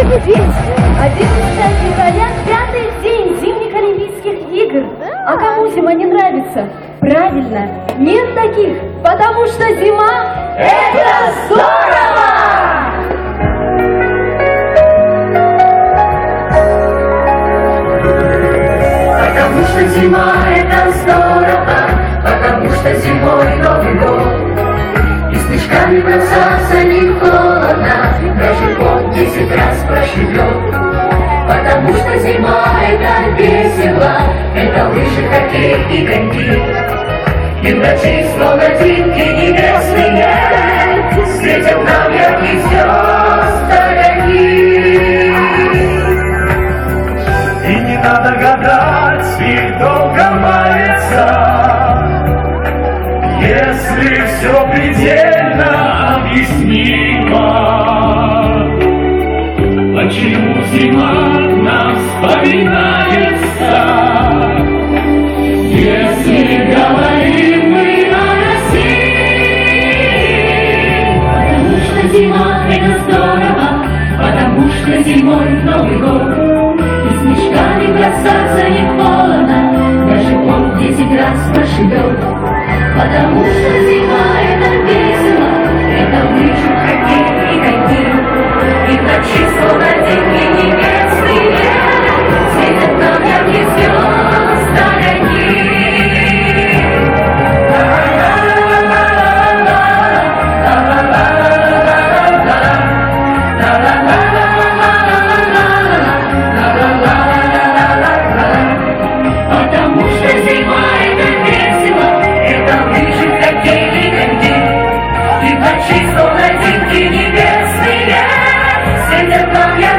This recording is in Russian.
Добрый день! 11 февраля, пятый день зимних Олимпийских игр. А кому зима не нравится? Правильно, нет таких, потому что зима – это здорово! Потому что зима это здорово, потому что зимой Новый год. И снежками бросаться не это весело, это лыжи, хоккей и коньки. И в ночи словно дикий небесный нет, светят нам яркие звезд огоньки. И не надо гадать, их долго мается Если все предельно объяснимо Почему зима вспоминается Если говорим мы о России Потому что зима это здорово, потому что зимой Новый год. И снежками бросаться не холодно, даже год десять раз прошибет. Потому что зима Independence